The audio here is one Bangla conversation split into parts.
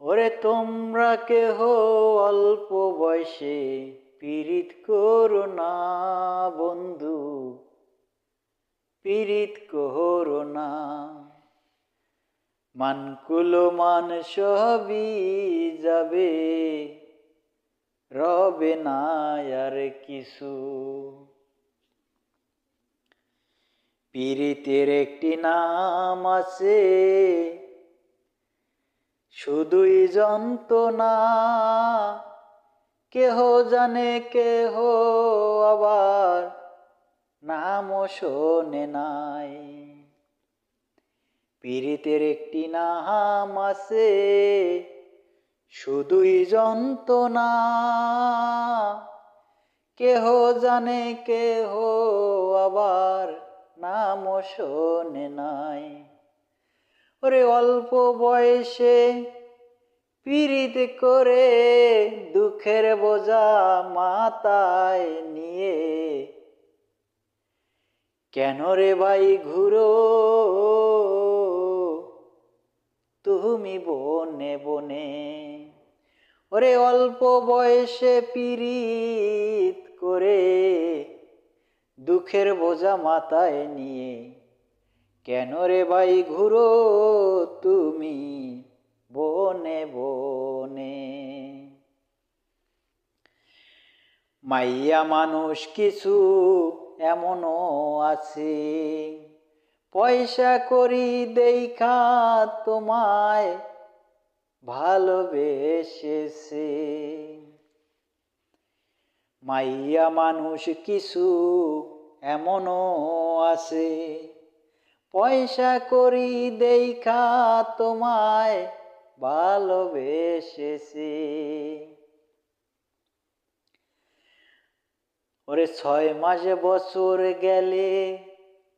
ওরে তোমরা কেহ অল্প বয়সে পীড়িত করো না বন্ধু, পীড়িত করো না। মানকুলো মান সবই যাবে, রবে না আর কিছু। পীড়িতের একটি নাম আছে শুধুই যন্ত্রণা। কেহ জানে, কেহ আবার নামও শোনে নাই। পীড়িতের একটি নাম আছে, শুধুই যন্ত্রণা। কেহ জানে, কেহ আবার নামও শোনে নাই। ওরে অল্প বয়সে পীড়িত করে দুঃখের বোঝা মাতায় নিয়ে। কেন রে ভাই ঘুরো? তুমি বনে বনে। ওরে অল্প বয়সে পীড়িত করে দুঃখের বোঝা মাথায় নিয়ে। কেন রে ভাই ঘুরো তুমি বনে বনে? মাইয়া মানুষ কিছু এমনও আছে। পয়সা করি দেখা তোমায় ভালোবেসেছে। মাইয়া মানুষ কিছু এমনও আছে। পয়সা করি দেখা তোমায় ভালোবেসেছে। ওরে ছয় মাসে বছর গেলে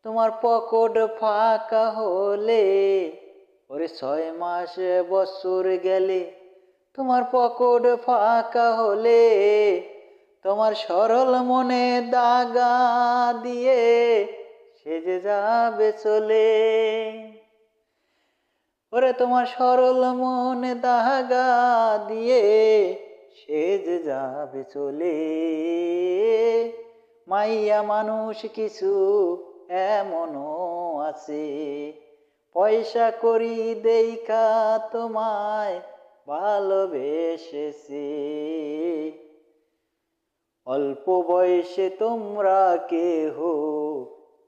তোমার পকট ফাঁকা হলে, ওরে ছয় মাসে বছর গেলে তোমার পকট ফাঁকা হলে, তোমার সরল মনে দাগা দিয়ে সেজে যাবে চলে। ওরে তোমার সরল মনে দাগা দিয়ে সেজে যাবে চলে। মাইয়া মানুষ কিছু এমনও আছে। পয়সা করি দেখা তোমায় ভালোবেসেছে। অল্প বয়সে তোমরা কেহ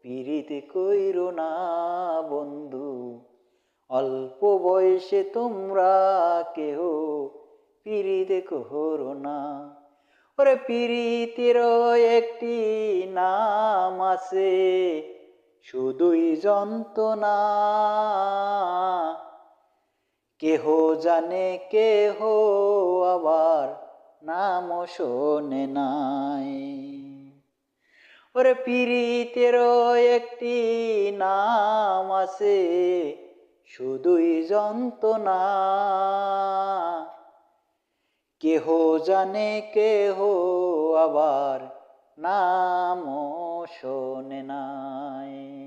পীড়িত কইর না বন্ধু, অল্প বয়সে তোমরা কেহ পীড়িত করো না। ওরে পীড়িতের একটি নাম আছে, শুধুই যন্ত্রণা। কেহ জানে, কেহ আবার নাম শোনে নাই। ওরে পীড়িতের একটি নাম আছে শুধুই যন্ত্রণা। কেহ জানে কেহ আবার নাম শোনে নাই।